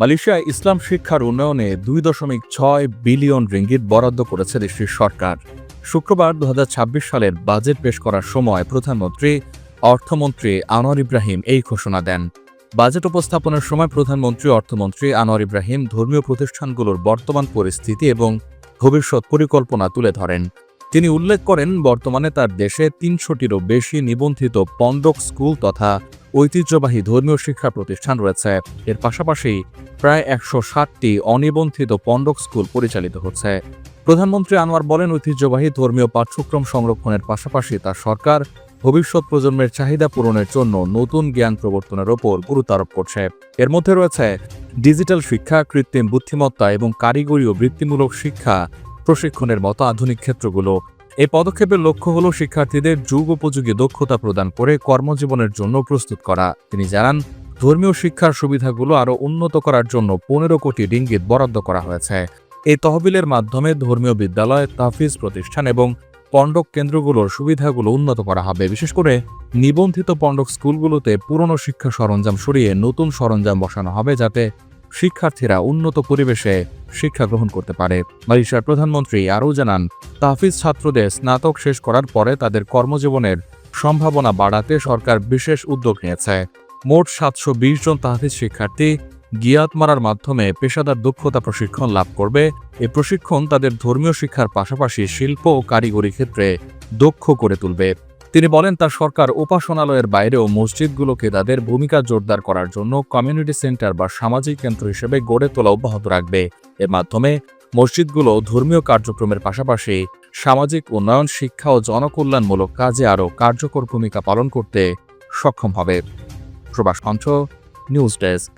মালয়েশিয়ায় ইসলাম শিক্ষার উন্নয়নে দুই দশমিক ছয় বিলিয়ন রিঙ্গিত বরাদ্দ করেছে দেশটির সরকার। শুক্রবার দুহাজার ছাব্বিশ সালের বাজেট পেশ করার সময় প্রধানমন্ত্রী, অর্থমন্ত্রী আনোয়ার ইব্রাহিম এই ঘোষণা দেন। বাজেট উপস্থাপনের সময় প্রধানমন্ত্রী, অর্থমন্ত্রী আনোয়ার ইব্রাহিম ধর্মীয় প্রতিষ্ঠানগুলোর বর্তমান পরিস্থিতি এবং ভবিষ্যৎ পরিকল্পনা তুলে ধরেন। তিনি উল্লেখ করেন, বর্তমানে তার দেশে তিনশোটিরও বেশি নিবন্ধিত পন্ডক স্কুল তথা ঐতিহ্যবাহী ধর্মীয় শিক্ষা প্রতিষ্ঠান রয়েছে। এর পাশাপাশি প্রায় একশো ষাটটি অনিবন্ধিত পণ্ডক স্কুল পরিচালিত হচ্ছে। প্রধানমন্ত্রী আনোয়ার বলেন, ঐতিহ্যবাহী ধর্মীয় পাঠ্যক্রম সংরক্ষণের পাশাপাশি তার সরকার ভবিষ্যৎ প্রজন্মের চাহিদা পূরণের জন্য নতুন জ্ঞান প্রবর্তনের ওপর গুরুত্ব আরোপ করছে। এর মধ্যে রয়েছে ডিজিটাল শিক্ষা, কৃত্রিম বুদ্ধিমত্তা এবং কারিগরি ও বৃত্তিমূলক শিক্ষা, প্রশিক্ষণের মতো আধুনিক ক্ষেত্রগুলো। এই পদক্ষেপের লক্ষ্য হল শিক্ষার্থীদের যুগ উপযোগী দক্ষতা প্রদান করে কর্মজীবনের জন্য প্রস্তুত করা। তিনি জানান, ধর্মীয় শিক্ষার সুবিধাগুলো আরও উন্নত করার জন্য পনেরো কোটি ডিঙ্গিত বরাদ্দ করা হয়েছে। এই তহবিলের মাধ্যমে ধর্মীয় বিদ্যালয় তাফিজ প্রতিষ্ঠান এবং পণ্ডক কেন্দ্রগুলোর সুবিধাগুলো উন্নত করা হবে। বিশেষ করে নিবন্ধিত পণ্ডক স্কুলগুলোতে পুরনো শিক্ষা সরঞ্জাম সরিয়ে নতুন সরঞ্জাম বসানো হবে যাতে শিক্ষার্থীরা উন্নত পরিবেশে শিক্ষা গ্রহণ করতে পারে। মালয়েশিয়ার প্রধানমন্ত্রী আরও জানান তাহফিজ ছাত্রদের স্নাতক শেষ করার পরে তাদের কর্মজীবনের সম্ভাবনা বাড়াতে সরকার বিশেষ উদ্যোগ নিয়েছে। মোট সাতশো বিশ জন তাহফিজ শিক্ষার্থী গিয়াত মারার মাধ্যমে পেশাদার দক্ষতা প্রশিক্ষণ লাভ করবে। এই প্রশিক্ষণ তাদের ধর্মীয় শিক্ষার পাশাপাশি শিল্প ও কারিগরি ক্ষেত্রে দক্ষ করে তুলবে। তিনি বলেন, তার সরকার উপাসনালয়ের বাইরেও মসজিদগুলোকে তাদের ভূমিকা জোরদার করার জন্য কমিউনিটি সেন্টার বা সামাজিক কেন্দ্র হিসেবে গড়ে তোলা অব্যাহত রাখবে। এর মাধ্যমে মসজিদগুলো ধর্মীয় কার্যক্রমের পাশাপাশি সামাজিক উন্নয়ন, শিক্ষা ও জনকল্যাণমূলক কাজে আরও কার্যকর ভূমিকা পালন করতে সক্ষম হবে। প্রবাস কণ্ঠ নিউজ ডেস্ক।